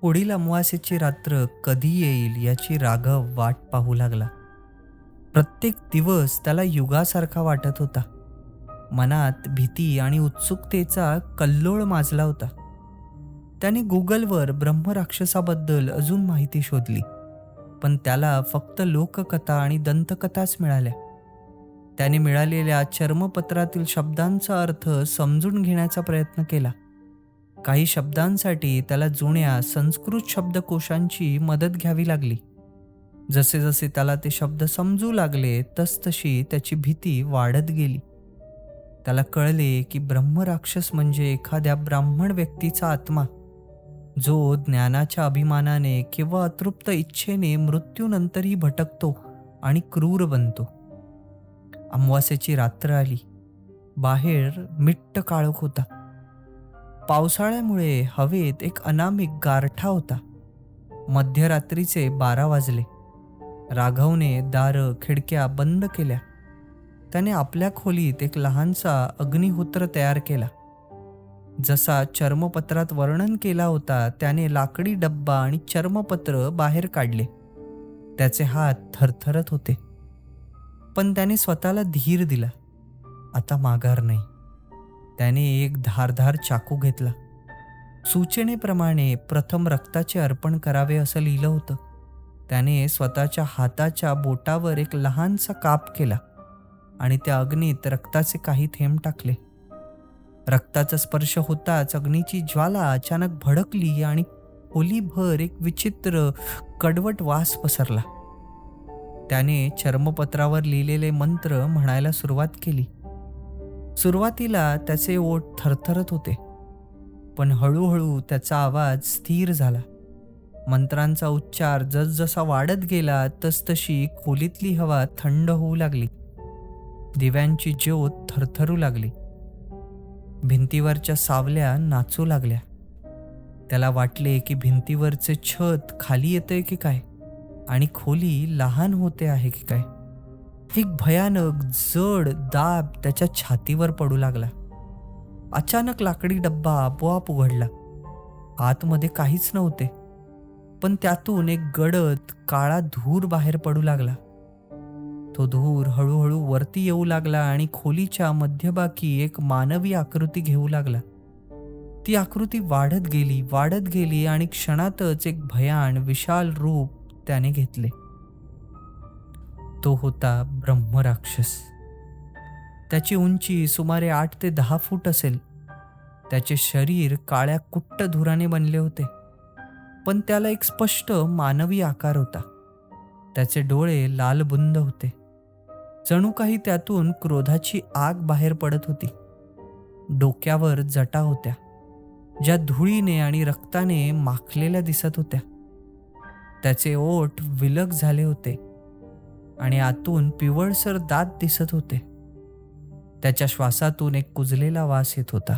पुढील अमावास्येची रात्र कधी येईल याची राघव वाट पाहू लागला. प्रत्येक दिवस त्याला युगासारखा वाटत होता. मनात भीती आणि उत्सुकतेचा कल्लोळ माजला होता. त्याने गुगलवर ब्रह्मराक्षसाबद्दल अजून माहिती शोधली पण त्याला फक्त लोककथा आणि दंतकथाच मिळाल्या. त्याने मिळालेल्या चर्मपत्रातील शब्दांचा अर्थ समजून घेण्याचा प्रयत्न केला. काही शब्दांसाठी त्याला जुन्या संस्कृत शब्दकोशांची मदत घ्यावी लागली. जसे जसे त्याला ते शब्द समजू लागले तसतशी त्याची भीती वाढत गेली. त्याला कळले की ब्रह्मराक्षस म्हणजे एखाद्या ब्राह्मण व्यक्तीचा आत्मा. जो ज्ञानाच्या अभिमानाने किंवा अतृप्त इच्छेने मृत्यूनंतरही भटकतो आणि क्रूर बनतो. अमावास्याची रात्र आली. बाहेर मिट्ट काळोख होता. पावसाळ्यामुळे हवेत एक अनामिक गारठा होता. मध्यरात्रीचे बारा वाजले. राघवने दारं खिडक्या बंद केल्या. त्याने आपल्या खोलीत एक लहानसा अग्निहोत्र तयार केला. जसा चर्मपत्रात वर्णन केला होता त्याने लाकडी डब्बा आणि चर्मपत्र बाहेर काढले. त्याचे हात थरथरत होते. पण त्याने स्वतःला धीर दिला. आता माघार नाही. त्याने एक धारधार चाकू घेतला. सूचनेप्रमाणे प्रथम रक्ताचे अर्पण करावे असं लिहिलं होतं. त्याने स्वतःच्या हाताच्या बोटावर एक लहानसा काप केला आणि त्या अग्नीत रक्ताचे काही थेंब टाकले. रक्ताचा स्पर्श होताच अग्नीची ज्वाला अचानक भडकली आणि खोलीभर एक विचित्र कडवट वास पसरला. त्याने चर्मपत्रावर लिहिलेले मंत्र म्हणायला सुरुवात केली. सुरुवातीला त्याचे ओठ थरथरत होते. पण हळूहळू त्याचा आवाज स्थिर झाला. मंत्रांचा उच्चार जसजसा वाढत गेला तसतशी खोलीतली हवा थंड होऊ लागली. दिव्यांची ज्योत थरथरू लागली. भिंतीवरच्या सावल्या नाचू लागल्या. त्याला वाटले की भिंतीवरचे छत खाली येतंय की काय? आणि खोली लहान होते आहे की काय? एक भयानक जड दाब त्याच्या छातीवर पडू लागला. अचानक लाकडी डब्बा आपोआप उघडला. आतमध्ये काहीच नव्हते पण त्यातून एक गडद काळा धूर बाहेर पडू लागला. तो धूर हळूहळू वरती येऊ लागला आणि खोलीच्या मध्यभागी एक मानवी आकृती घेऊ लागला. ती आकृती वाढत गेली वाढत गेली आणि क्षणातच एक भयान विशाल रूप त्याने घेतले. तो होता ब्रह्मराक्षस. त्याची उंची सुमारे आठ ते दहा फूट असेल. त्याचे शरीर काळ्या कुट्ट धुराने बनले होते. पण त्याला एक स्पष्ट मानवी आकार होता. त्याचे डोळे लालबुंद होते. जणू काही त्यातून क्रोधाची आग बाहेर पडत होती. डोक्यावर जटा होत्या. ज्या धुळीने आणि रक्ताने माखलेल्या दिसत होत्या. त्याचे ओठ विलग झाले होते. आणि आतून पिवळसर दात दिसत होते. त्याच्या श्वासातून एक कुजलेला वास येत होता.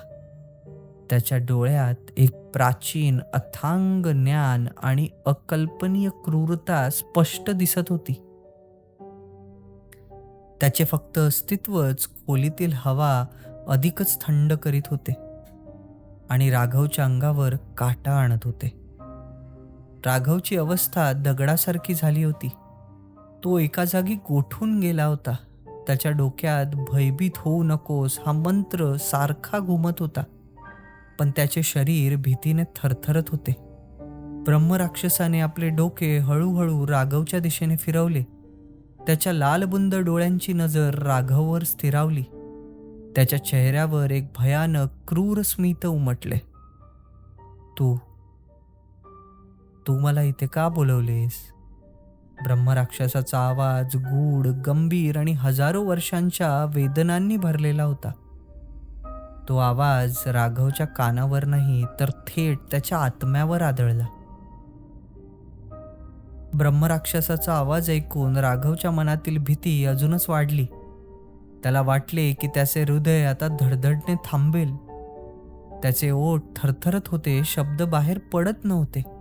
त्याच्या डोळ्यात एक प्राचीन अथांग ज्ञान आणि अकल्पनीय क्रूरता स्पष्ट दिसत होती. त्याचे फक्त अस्तित्वच खोलीतील हवा अधिकच थंड करीत होते आणि राघवच्या अंगावर काटा आणत होते. राघवची अवस्था दगडासारखी झाली होती. तो एका जागी गोठून गेला होता. त्याच्या डोक्यात भयभीत होऊ नकोस हा मंत्र सारखा घुमत होता. पण त्याचे शरीर भीतीने थरथरत होते. ब्रह्मराक्षसाने आपले डोके हळूहळू राघवच्या दिशेने फिरवले. त्याच्या लालबुंद डोळ्यांची नजर राघववर स्थिरावली. त्याच्या चेहऱ्यावर एक भयानक क्रूर स्मित उमटले. तू तू मला इथे का बोलवलेस? ब्रह्मराक्षसाचा आवाज गूढ गंभीर आणि हजारो वर्षांच्या वेदनांनी भरलेला होता. तो आवाज राघवच्या कानावर नाही तर थेट त्याच्या आत्म्यावर आदळला. ब्रह्मराक्षसाचा आवाज ऐकून राघवच्या मनातील भीती अजूनच वाढली. त्याला वाटले की त्याचे हृदय आता धडधडणे थांबेल. त्याचे ओठ थरथरत होते शब्द बाहेर पडत नव्हते.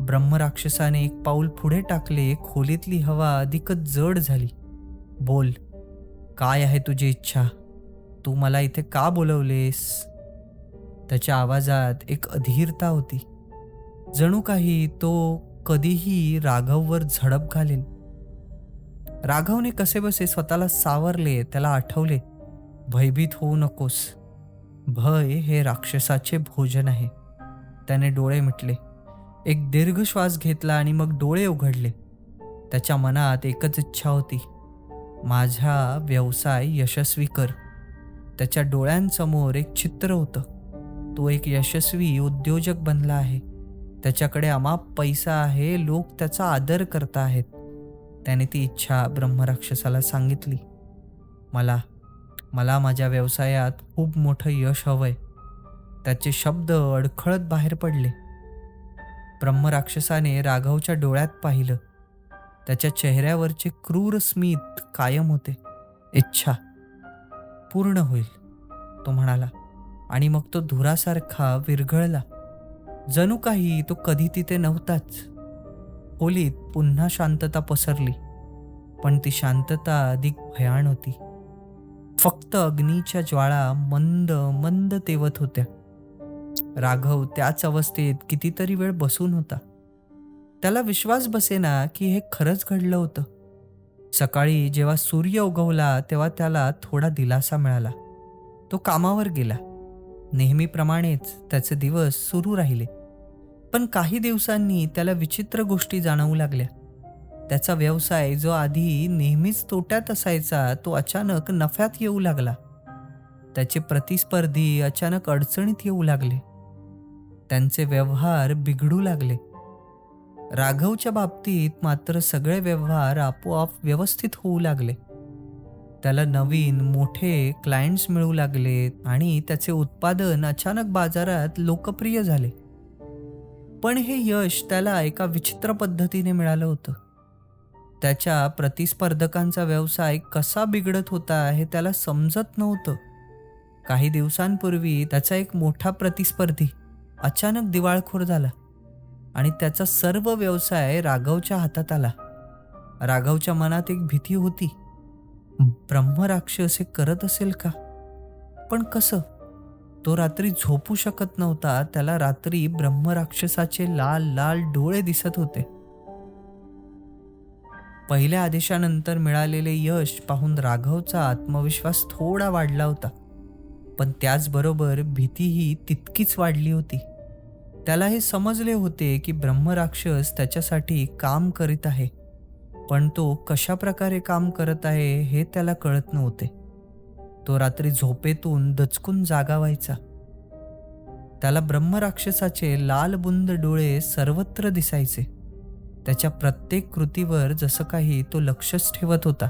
ब्रह्मराक्षसाने एक पाऊल पुढे टाकले खोलीतली हवा अधिकच जड झाली. बोल काय आहे तुझी इच्छा? तू मला इथे का बोलवलेस? त्याच्या आवाजात एक अधीरता होती. जणू काही तो कधीही राघववर झडप घालेल राघवने कसेबसे स्वतःला सावरले त्याला आठवले भयभीत होऊ नकोस. भय हे राक्षसाचे भोजन आहे. त्याने डोळे मिटले. एक दीर्घ श्वास घेतला आणि मग डोळे उघडले. त्याच्या मनात एकच इच्छा होती. माझा व्यवसाय यशस्वी कर. त्याच्या डोळ्यांसमोर एक चित्र होतं. तो एक यशस्वी उद्योजक बनला आहे. त्याच्याकडे अमाप पैसा आहे लोक त्याचा आदर करत आहेत. त्याने ती इच्छा ब्रह्मराक्षसाला सांगितली. मला मला माझ्या व्यवसायात खूप मोठं यश हवंय. त्याचे शब्द अडखळत बाहेर पडले. ब्रह्मराक्षसाने राघवच्या डोळ्यात पाहिलं. त्याच्या चेहऱ्यावरचे क्रूर स्मित कायम होते. इच्छा पूर्ण होईल तो म्हणाला. आणि मग तो धुरासारखा विरघळला. जणू काही तो कधी तिथे नव्हताच. खोलीत पुन्हा शांतता पसरली. पण ती शांतता अधिक भयाण होती. फक्त अग्नीच्या ज्वाळा मंद मंद तेवत होत्या. राघव त्याच अवस्थेत कितीतरी वेळ बसून होता. त्याला विश्वास बसेना की हे खरंच घडलं होतं. सकाळी जेव्हा सूर्य उगवला तेव्हा त्याला थोडा दिलासा मिळाला. तो कामावर गेला. नेहमीप्रमाणेच त्याचे दिवस सुरू राहिले. पण काही दिवसांनी त्याला विचित्र गोष्टी जाणवू लागल्या. त्याचा व्यवसाय जो आधी नेहमीच तोट्यात असायचा तो अचानक नफ्यात येऊ लागला. त्याचे प्रतिस्पर्धी अचानक अडचणीत येऊ लागले. त्यांचे व्यवहार बिघडू लागले. राघवच्या बाबतीत मात्र सगळे व्यवहार आपोआप व्यवस्थित होऊ लागले. त्याला नवीन मोठे क्लायंट्स मिळू लागले आणि त्याचे उत्पादन अचानक बाजारात लोकप्रिय झाले. पण हे यश त्याला एका विचित्र पद्धतीने मिळालं होतं. त्याच्या प्रतिस्पर्धकांचा व्यवसाय कसा बिघडत होता हे त्याला समजत नव्हतं. काही दिवसांपूर्वी त्याचा एक मोठा प्रतिस्पर्धी अचानक दिवाळखोर झाला आणि त्याचा सर्व व्यवसाय राघवच्या हातात आला. राघवच्या मनात एक भीती होती. ब्रह्मराक्षस हे करत असेल का? पण कसं? तो रात्री झोपू शकत नव्हता त्याला रात्री ब्रह्मराक्षसाचे लाल लाल डोळे दिसत होते. पहिल्या आदेशानंतर मिळालेले यश पाहून राघवचा आत्मविश्वास थोडा वाढला होता. पण त्याचबरोबर भीतीही तितकीच वाढली होती. त्याला हे समजले होते की ब्रह्मराक्षस त्याच्यासाठी काम करीत आहे. पण तो कशा प्रकारे काम करत आहे हे त्याला कळत नव्हते. तो रात्री झोपेतून दचकून जागा व्हायचा. त्याला ब्रह्मराक्षसाचे लाल बुंद डोळे सर्वत्र दिसायचे. त्याच्या प्रत्येक कृतीवर जसं काही तो लक्षच ठेवत होता.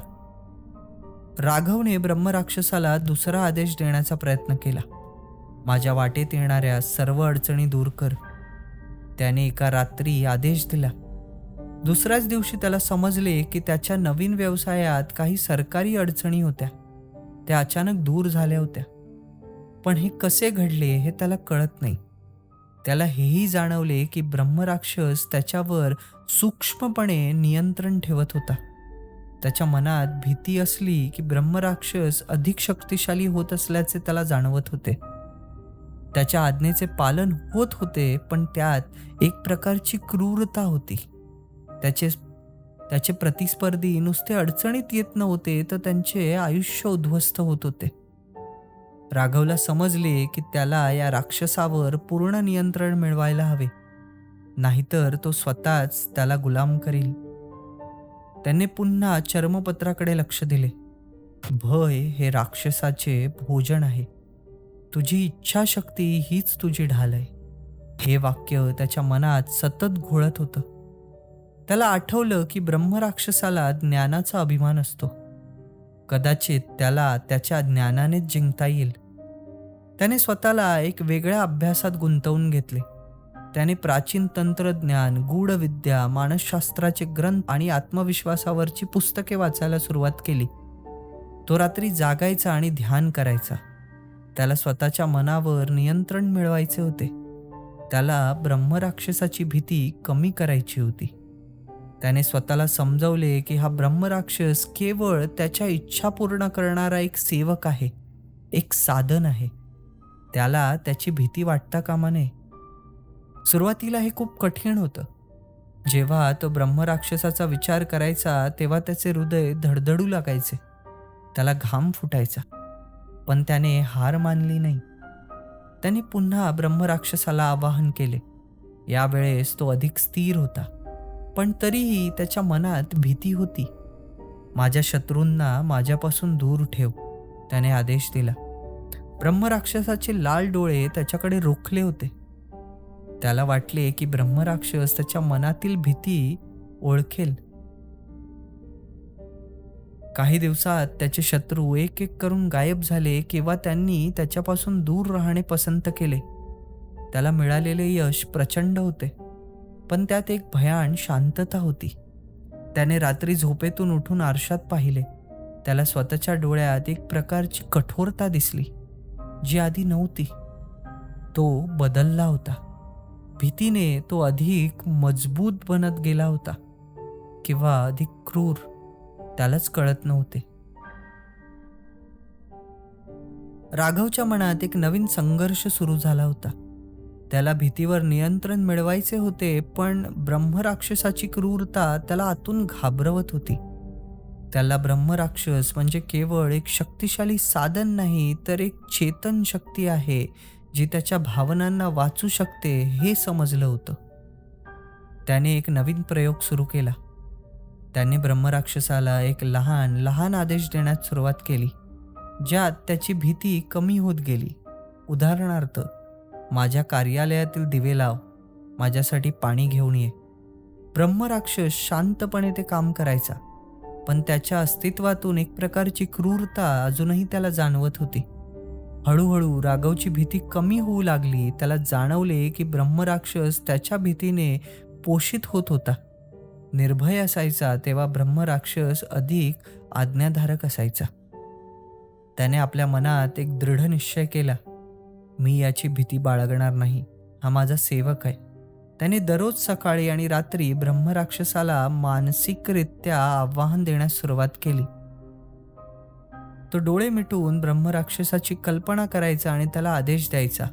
राघवने ब्रह्मराक्षसाला दुसरा आदेश देण्याचा प्रयत्न केला. माझ्या वाटेत येणाऱ्या सर्व अडचणी दूर कर. त्याने एका रात्री आदेश दिला. दुसऱ्याच दिवशी त्याला समजले की त्याच्या नवीन व्यवसायात काही सरकारी अडचणी होत्या. त्या अचानक दूर झाल्या होत्या. पण हे कसे घडले हे त्याला कळत नाही. त्याला हेही जाणवले की ब्रह्मराक्षस त्याच्यावर सूक्ष्मपणे नियंत्रण ठेवत होता. त्याच्या मनात भीती असली की ब्रह्मराक्षस अधिक शक्तिशाली होत असल्याचे त्याला जाणवत होते. त्याच्या आज्ञेचे पालन होत होते पण त्यात एक प्रकारची क्रूरता होती. त्याचे त्याचे प्रतिस्पर्धी नुसते अडचणीत येत नव्हते तर त्यांचे आयुष्य उद्ध्वस्त होत होते. राघवला समजले की त्याला या राक्षसावर पूर्ण नियंत्रण मिळवायला हवे. नाहीतर तो स्वतःच त्याला गुलाम करील. त्याने पुन्हा चर्मपत्राकडे लक्ष दिले. भय हे राक्षसाचे भोजन आहे. तुझी इच्छाशक्ती हीच तुझी ढाल आहे. हे वाक्य त्याच्या मनात सतत घोळत होतं. त्याला आठवलं की ब्रह्मराक्षसाला ज्ञानाचा अभिमान असतो. कदाचित त्याला त्याच्या ज्ञानानेच जिंकता येईल. त्याने स्वतःला एक वेगळ्या अभ्यासात गुंतवून घेतले. त्याने प्राचीन तंत्रज्ञान गूढविद्या मानसशास्त्राचे ग्रंथ आणि आत्मविश्वासावरची पुस्तके वाचायला सुरुवात केली. तो रात्री जागायचा आणि ध्यान करायचा. त्याला स्वतःच्या मनावर नियंत्रण मिळवायचे होते. त्याला ब्रह्मराक्षसाची भीती कमी करायची होती. त्याने स्वतःला समजवले की हा ब्रह्मराक्षस केवळ त्याच्या इच्छा पूर्ण करणारा एक सेवक आहे एक साधन आहे. त्याला त्याची भीती वाटता कामा नये. सुरुवातीला हे खूप कठीण होतं. जेव्हा तो ब्रह्मराक्षसाचा विचार करायचा तेव्हा त्याचे हृदय धडधडू लागायचे. त्याला घाम फुटायचा. पण त्याने हार मानली नाही. त्याने पुन्हा ब्रह्मराक्षसाला आवाहन केले. यावेळेस तो अधिक स्थिर होता पण तरीही त्याच्या मनात भीती होती. माझ्या शत्रूंना माझ्यापासून दूर ठेव त्याने आदेश दिला. ब्रह्मराक्षसाचे लाल डोळे त्याच्याकडे रोखले होते. त्याला वाटले की ब्रह्मराक्षस त्याच्या मनातील भीती ओळखेल. काही दिवसात त्याचे शत्रू एक एक करून गायब झाले किंवा त्यांनी त्याच्यापासून दूर राहणे पसंत केले. त्याला मिळालेले यश प्रचंड होते पण त्यात एक भयान शांतता होती. त्याने रात्री झोपेतून उठून आरशात पाहिले. त्याला स्वतःच्या डोळ्यात एक प्रकारची कठोरता दिसली जी आधी नव्हती. तो बदलला होता. भीतीने तो अधिक मजबूत बनत गेला होता किंवा अधिक क्रूर. त्यालाच कळत नव्हते. राघवच्या मनात एक नवीन संघर्ष सुरू झाला होता. त्याला भीतीवर नियंत्रण मिळवायचे होते पण ब्रह्मराक्षसाची क्रूरता त्याला आतून घाबरवत होती. त्याला ब्रह्मराक्षस म्हणजे केवळ एक शक्तिशाली साधन नाही तर एक चेतन शक्ती आहे जी त्याच्या भावनांना वाचू शकते हे समजलं होतं. त्याने एक नवीन प्रयोग सुरू केला. त्याने ब्रह्मराक्षसाला एक लहान लहान आदेश देण्यास सुरुवात केली ज्यात त्याची भीती कमी होत गेली. उदाहरणार्थ माझ्या कार्यालयातील दिवे लाव माझ्यासाठी पाणी घेऊन ये. ब्रह्मराक्षस शांतपणे ते काम करायचा पण त्याच्या अस्तित्वातून एक प्रकारची क्रूरता अजूनही त्याला जाणवत होती. हळूहळू राघवची भीती कमी होऊ लागली त्याला जाणवले की ब्रह्मराक्षस त्याच्या भीतीने पोषित होत होता. निर्भय असायचा तेव्हा ब्रह्मराक्षस अधिक आज्ञाधारक असायचा. त्याने आपल्या मनात एक दृढ निश्चय केला मी याची भीती बाळगणार नाही हा माझा सेवक आहे. त्याने दररोज सकाळी आणि रात्री ब्रह्मराक्षसाला मानसिकरित्या आव्हान देण्यास सुरुवात केली. तो डोळे मिटून ब्रह्मराक्षसाची कल्पना करायचा आणि त्याला आदेश द्यायचा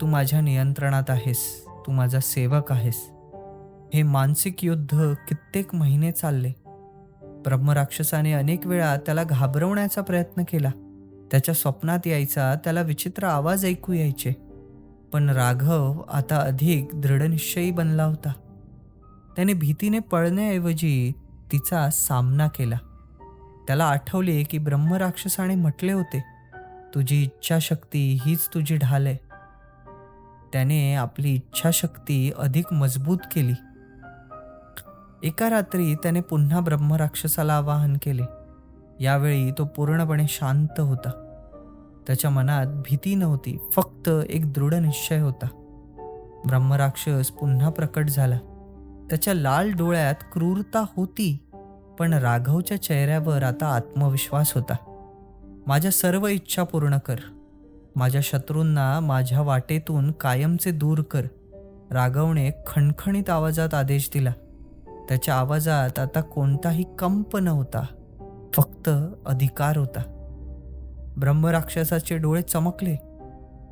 तू माझ्या नियंत्रणात आहेस तू माझा सेवक आहेस. हे मानसिक युद्ध कित्येक महिने चालले. ब्रह्मराक्षसाने अनेक वेळा त्याला घाबरवण्याचा प्रयत्न केला. त्याच्या स्वप्नात यायचा त्याला विचित्र आवाज ऐकू यायचे. पण राघव आता अधिक दृढनिश्चयी बनला होता. त्याने भीतीने पळण्याऐवजी तिचा सामना केला. त्याला आठवले की ब्रह्मराक्षसाने म्हटले होते तुझी इच्छाशक्ती हीच तुझी ढाल आहे. त्याने आपली इच्छाशक्ती अधिक मजबूत केली. एका रात्री त्याने पुन्हा ब्रह्मराक्षसाला आवाहन केले. यावेळी तो पूर्णपणे शांत होता. त्याच्या मनात भीती नव्हती फक्त एक दृढ निश्चय होता. ब्रह्मराक्षस पुन्हा प्रकट झाला. त्याच्या लाल डोळ्यात क्रूरता होती पण राघवच्या चेहऱ्यावर आता आत्मविश्वास होता. माझ्या सर्व इच्छा पूर्ण कर. माझ्या शत्रूंना माझ्या वाटेतून कायमचे दूर कर. राघवने खणखणीत आवाजात आदेश दिला. त्याच्या आवाजात आता कोणताही कंप नव्हता. फक्त अधिकार होता. ब्रह्मराक्षसाचे डोळे चमकले.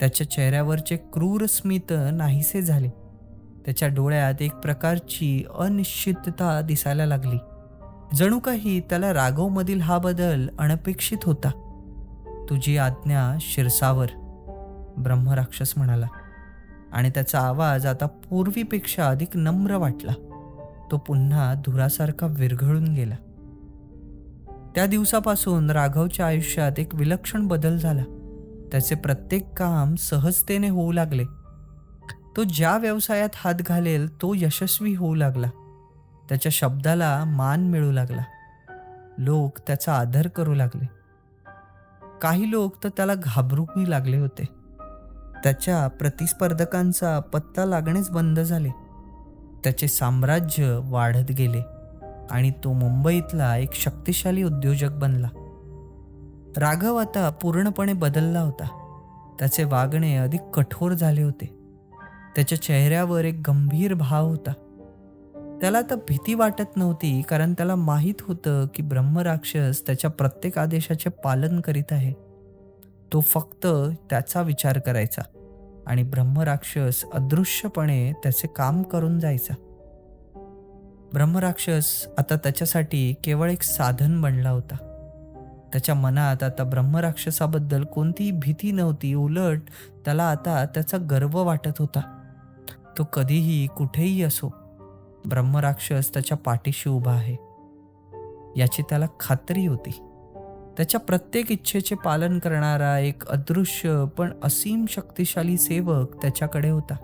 त्याच्या चेहऱ्यावरचे क्रूर स्मित नाहीसे झाले. त्याच्या डोळ्यात एक प्रकारची अनिश्चितता दिसायला लागली. जणू काही त्याला राघवमधील हा बदल अनपेक्षित होता. तुझी आज्ञा शिरसावर ब्रह्मराक्षस म्हणाला. आणि त्याचा आवाज आता पूर्वीपेक्षा अधिक नम्र वाटला. तो पुन्हा धुरासारखा विरघळून गेला. त्या दिवसापासून राघवच्या आयुष्यात एक विलक्षण बदल झाला. त्याचे प्रत्येक काम सहजतेने होऊ लागले. तो ज्या व्यवसायात हात घालेल तो यशस्वी होऊ लागला. त्याच्या शब्दाला मान मिळू लागला. लोक त्याचा आदर करू लागले. काही लोक तर त्याला घाबरूही लागले होते. त्याच्या प्रतिस्पर्धकांचा पत्ता लागणेच बंद झाले. त्याचे साम्राज्य वाढत गेले आणि तो मुंबईतला एक शक्तिशाली उद्योजक बनला. राघव आता पूर्णपणे बदलला होता. त्याचे वागणे अधिक कठोर झाले होते. त्याच्या चेहऱ्यावर एक गंभीर भाव होता. त्याला आता भीती वाटत नव्हती कारण त्याला माहीत होतं की ब्रह्मराक्षस त्याच्या प्रत्येक आदेशाचे पालन करीत आहे. तो फक्त त्याचा विचार करायचा. आणि ब्रह्मराक्षस अदृश्यपणे त्याचे काम करून जायचा. ब्रह्मराक्षस आता त्याच्यासाठी केवळ एक साधन बनला होता. त्याच्या मनात आता ब्रह्मराक्षसाबद्दल कोणतीही भीती नव्हती उलट त्याला आता त्याचा गर्व वाटत होता. तो कधीही कुठेही असो ब्रह्मराक्षस त्याच्या पाठीशी उभा आहे. याची त्याला खात्री होती. त्याच्या प्रत्येक इच्छेचे पालन करणारा एक अदृश्य पण असीम शक्तिशाली सेवक त्याच्याकडे होता.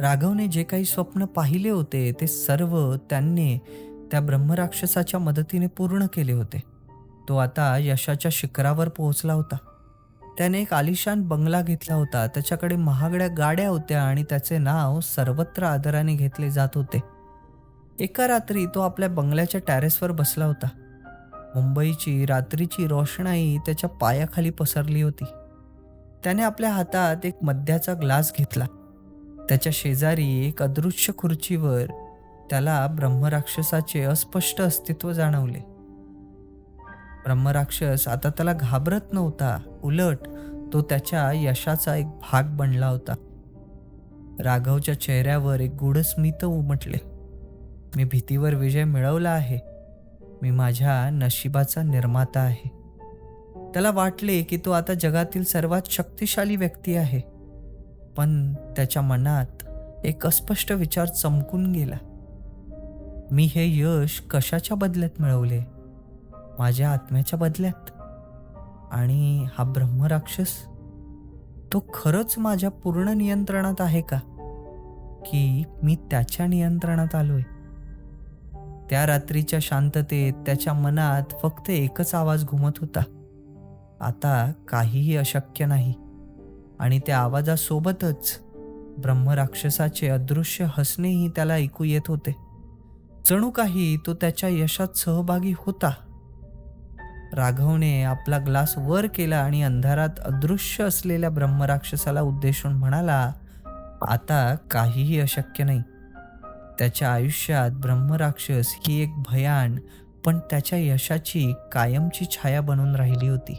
राघवने जे काही स्वप्न पाहिले होते ते सर्व त्यांनी त्या ब्रह्मराक्षसाच्या मदतीने पूर्ण केले होते. तो आता यशाच्या शिखरावर पोहोचला होता. त्याने एक आलिशान बंगला घेतला होता. त्याच्याकडे महागड्या गाड्या होत्या आणि त्याचे नाव सर्वत्र आदराने घेतले जात होते. एका रात्री तो आपल्या बंगल्याच्या टॅरेसवर बसला होता. मुंबईची रात्रीची रोषणाई त्याच्या पायाखाली पसरली होती. त्याने आपल्या हातात एक मद्याचा ग्लास घेतला. त्याच्या शेजारी एक अदृश्य खुर्चीवर त्याला ब्रह्मराक्षसाचे अस्पष्ट अस्तित्व जाणवले. ब्रह्मराक्षस आता त्याला घाबरत नव्हता. उलट तो त्याच्या यशाचा एक भाग बनला होता. राघवच्या चेहऱ्यावर एक गूढ स्मित उमटले. मी भीतीवर विजय मिळवला आहे. मी माझ्या नशिबाचा निर्माता आहे. त्याला वाटले की तो आता जगातील सर्वात शक्तिशाली व्यक्ती आहे. पण त्याच्या मनात एक अस्पष्ट विचार चमकून गेला. मी हे यश कशाच्या बदल्यात मिळवले? माझ्या आत्म्याच्या बदल्यात? आणि हा ब्रह्मराक्षस? तो खरंच माझ्या पूर्ण नियंत्रणात आहे का? की मी त्याच्या नियंत्रणात आलोय? त्या रात्रीच्या शांततेत त्याच्या मनात फक्त एकच आवाज घुमत होता. आता काहीही अशक्य नाही. आणि त्या आवाजासोबतच ब्रह्मराक्षसाचे अदृश्य हसणेही त्याला ऐकू येत होते. जणू काही तो त्याच्या यशात सहभागी होता. राघवने आपला ग्लास वर केला आणि अंधारात अदृश्य असलेल्या ब्रह्मराक्षसाला उद्देशून म्हणाला आता काहीही अशक्य नाही. त्याच्या आयुष्यात ब्रह्मराक्षस ही एक भयान पण त्याच्या यशाची कायमची छाया बनून राहिली होती.